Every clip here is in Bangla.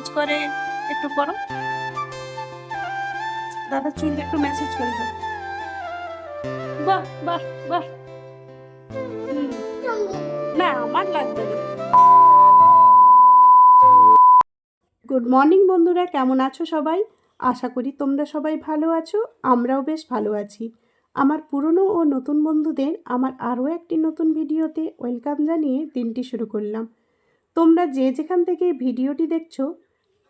চুলটা ম্যাসেজ করে, একটু করো দাদা চুল একটু ম্যাসেজ করে দাও। বাহ বাহ বাহ। না, আমার লাগবে না। গুড মর্নিং বন্ধুরা, কেমন আছো সবাই? আশা করি তোমরা সবাই ভালো আছো, আমরাও বেশ ভালো আছি। আমার পুরনো ও নতুন বন্ধুদের আমার আরও একটি নতুন ভিডিওতে ওয়েলকাম জানিয়ে দিনটি শুরু করলাম। তোমরা যে যেখান থেকে ভিডিওটি দেখছ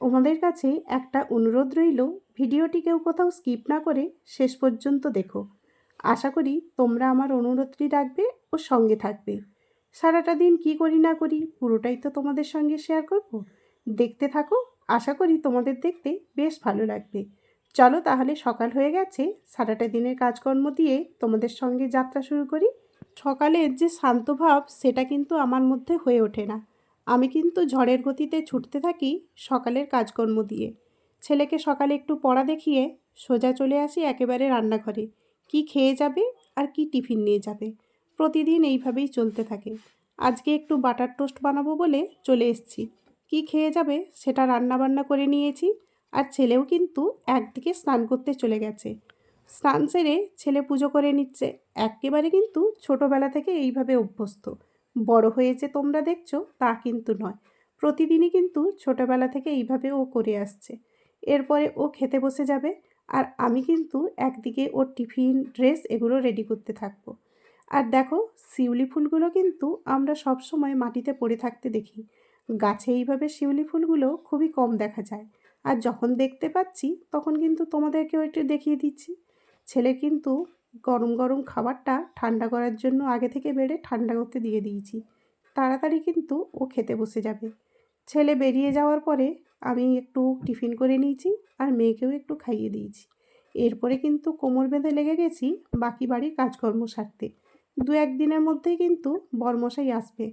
তোমাদের কাছে একটা অনুরোধ রইল, ভিডিওটি কেউ কোথাও স্কিপ না করে শেষ পর্যন্ত দেখো। আশা করি তোমরা আমার অনুরোধটি রাখবে ও সঙ্গে থাকবে। সারাটা দিন কি করি না করি পুরোটাই তো তোমাদের সঙ্গে শেয়ার করব। দেখতে থাকো, আশা করি তোমাদের দেখতে বেশ ভালো লাগবে। চলো তাহলে সকাল হয়ে গেছে, সারাটা দিনের কাজকর্ম দিয়ে তোমাদের সঙ্গে যাত্রা শুরু করি। সকালের যে শান্ত ভাব, সেটা কিন্তু আমার মধ্যে হয়ে ওঠে না। আমি কিন্তু ঝড়ের গতিতে ছুটতে থাকি সকালের কাজকর্ম দিয়ে। ছেলেকে সকালে একটু পড়া দেখিয়ে সোজা চলে আসি একেবারে রান্নাঘরে। কি খেয়ে যাবে আর কি টিফিন নিয়ে যাবে? প্রতিদিন এইভাবেই চলতে থাকে। আজকে একটু বাটার টোস্ট বানাবো বলে চলে এসেছি। কি খেয়ে যাবে সেটা রান্না বান্না করে নিয়েছি আর ছেলেও কিন্তু একদিকে স্নান করতে চলে গেছে। স্নান সেরে ছেলে পুজো করে নিচ্ছে। একেবারে কিন্তু ছোটোবেলা থেকে এইভাবে অভ্যস্ত। বড় হয়েছে তোমরা দেখছ, তা কিন্তু নয়। প্রতিদিনই কিন্তু ছোটোবেলা থেকে এইভাবে ও করে আসছে। এরপরে ও খেতে বসে যাবে আর আমি কিন্তু একদিকে ওর টিফিন, ড্রেস এগুলো রেডি করতে থাকব। আর দেখো, শিউলি ফুলগুলো কিন্তু আমরা সব সময় মাটিতে পড়ে থাকতে দেখি। গাছে এইভাবে শিউলি ফুলগুলো খুবই কম দেখা যায়। আর যখন দেখতে পাচ্ছি, তখন কিন্তু তোমাদেরকেও একটু দেখিয়ে দিচ্ছি। ছেলে কিন্তু গরম গরম খাবারটা ঠান্ডা করার জন্য আগে থেকে বেড়ে ঠান্ডা করতে দিয়ে দিয়েছি। তাড়াতাড়ি কিন্তু ও খেতে বসে যাবে। ছেলে বেরিয়ে যাওয়ার পরে আমি একটু টিফিন করে নিয়েছি আর মেয়েকেও একটু খাইয়ে দিয়েছি। এরপরে কিন্তু কোমর বেঁধে লেগে গেছি বাকি বাড়ির কাজকর্ম সারতে। দু একদিনের মধ্যেই কিন্তু বরমশাই আসবে।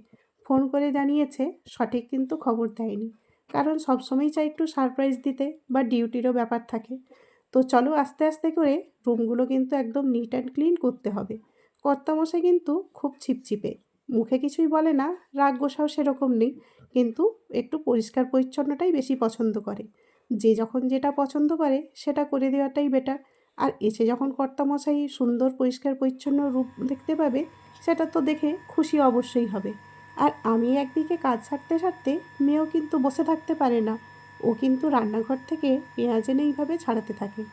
ফোন করে জানিয়েছে, সঠিক কিন্তু খবর দেয়নি। কারণ সবসময় চাই একটু সারপ্রাইজ দিতে বা ডিউটিরও ব্যাপার থাকে। তো চলো আস্তে আস্তে করে রুমগুলো কিন্তু একদম নিট অ্যান্ড ক্লিন করতে হবে। কর্তামশাই কিন্তু খুব ছিপছিপে। মুখে কিছুই বলে না, রাগ গোসাও সেরকম নেই, কিন্তু একটু পরিষ্কার পরিচ্ছন্নটাই বেশি পছন্দ করে। যে যখন যেটা পছন্দ করে, সেটা করে দেওয়াটাই বেটার আর এসে যখন কর্তামশাই সুন্দর, পরিষ্কার, পরিচ্ছন্ন রূপ দেখতে পাবে, সেটা তো দেখে খুশি অবশ্যই হবে। আর আমি একদিকে কাজ সারতে সারতে মেয়েও কিন্তু বসে থাকতে পারে না। ও কিন্তু রান্নাঘর থেকে পেঁয়াজ এনে এইভাবে ছাড়াতে থাকে।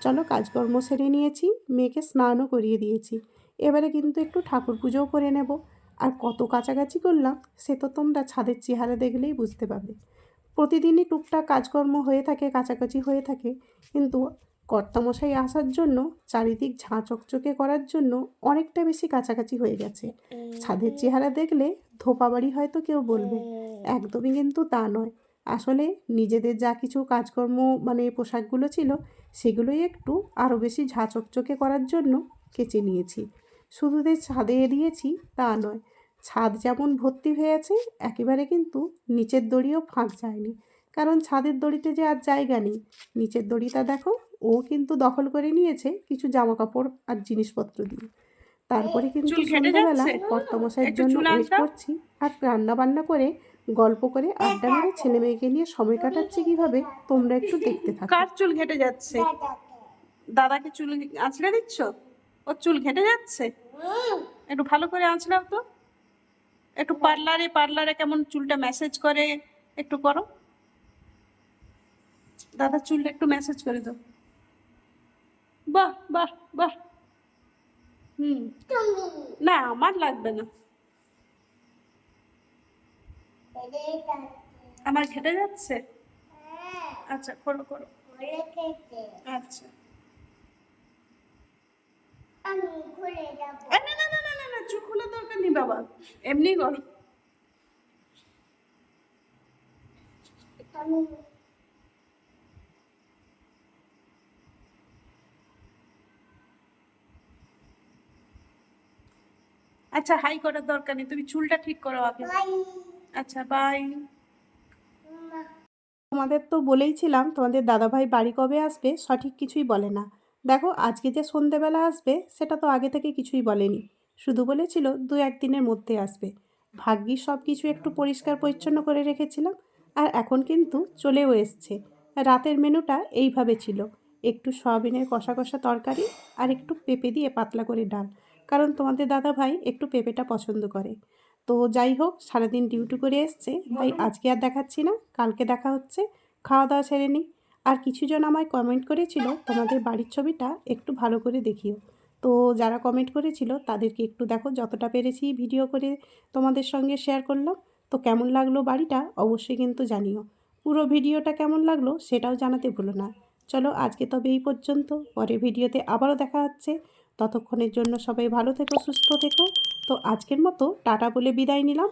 চলো কাজকর্ম সেরে নিয়েছি, মেয়েকে স্নানও করিয়ে দিয়েছি। এবারে কিন্তু একটু ঠাকুর পুজোও করে নেব। আর কত কাছাকাছি করলাম, সে তো তোমরা ছাদের চেহারা দেখলেই বুঝতে পারবে প্রতিদিনই টুকটাক কাজকর্ম হয়ে থাকে, কাছাকাছি হয়ে থাকে। কিন্তু কর্তামশাই আসার জন্য, চারিদিক ঝাঁ চকচকে করার জন্য অনেকটা বেশি কাছাকাছি হয়ে গেছে। ছাদের চেহারা দেখলে ধোপা বাড়ি হয়তো কেউ বলবে। একদমই কিন্তু তা নয়। আসলে নিজেদের যা কিছু কাজকর্ম মানে পোশাকগুলো ছিল সেগুলোই একটু আরও বেশি ঝাঁ চকচকে করার জন্য কেচে নিয়েছি। শুধু যে ছাদে দিয়েছি তা নয় ছাদ যেমন ভর্তি হয়ে আছে একেবারে কিন্তু নিচের দড়িও ফাঁক যায়নি। কারণ ছাদের দড়িতে যে আর জায়গা নেই নিচের দড়িটা দেখো ও কিন্তু দখল করে নিয়েছে কিছু জামা কাপড় আর জিনিসপত্র দিয়ে। তারপরে কিন্তু সন্ধ্যাবেলা? কর্তামশাইয়ের জন্য ওয়েট করছি আর রান্না বান্না করে গল্প করে আড্ডা মেরে ছেলে মেয়েকে নিয়ে সময় কাটাচ্ছে কীভাবে? তোমরা একটু দেখতে থাকো। কার চুল ঘেটে যাচ্ছে? দাদাকে চুল আঁচড়ে দিচ্ছ? ওর চুল ঘেটে যাচ্ছে? একটু ভালো করে আঁচড়াও তো। একটু পার্লারে পার্লারে কেমন চুলটা ম্যাসেজ করে? একটু করো। দাদা চুলটা একটু ম্যাসেজ করে দাও। বাহ বাহ বাহ। হুম। না, আমার লাগবে না। আমার ঘেটে যাচ্ছে? আচ্ছা করো করো। আচ্ছা। আমি ঘুরে যাব। আ, না না না না না না চুল খোলার দরকার নেই বাবা। এমনি করো। আচ্ছা হাই করার দরকার নেই। তুমি চুলটা ঠিক করো আগে। আচ্ছা বাই তোমাদের তো বলেইছিলাম, তোমাদের দাদাভাই বাড়ি কবে আসবে সঠিক কিছুই বলে না। দেখো, আজকে যে সন্ধেবেলা আসবে, সেটা তো আগে থেকে কিছুই বলেনি। শুধু বলেছিল দু একদিনের মধ্যে আসবে। ভাগ্যি সব কিছু একটু পরিষ্কার পরিচ্ছন্ন করে রেখেছিলাম, আর এখন কিন্তু চলেও এসছে। রাতের মেনুটা এইভাবে ছিল। একটু সয়াবিনের কষা কষা তরকারি আর একটু পেঁপে দিয়ে পাতলা করে ডাল, কারণ তোমাদের দাদা ভাই একটু পেঁপেটা পছন্দ করে। তো যাই হোক সারাদিন ডিউটি করে এসছে। তাই আজকে আর দেখাচ্ছি না কালকে দেখা হচ্ছে। খাওয়া দাওয়া সেরে নিই আর কিছুজন আমায় কমেন্ট করেছিল তোমাদের বাড়ির ছবিটা একটু ভালো করে দেখিও। তো যারা কমেন্ট করেছিল তাদেরকে একটু দেখো যতটা পেরেছি ভিডিও করে তোমাদের সঙ্গে শেয়ার করলাম। তো কেমন লাগল বাড়িটা অবশ্যই কিন্তু জানিও। পুরো ভিডিওটা কেমন লাগল সেটাও জানাতে ভুলো না। চলো আজকে তবে এই পর্যন্ত। পরে ভিডিওতে আবারও দেখা হচ্ছে। ততক্ষণের জন্য সবাই ভালো থেকো সুস্থ থেকো। তো আজকের মতো টাটা বলে বিদায় নিলাম।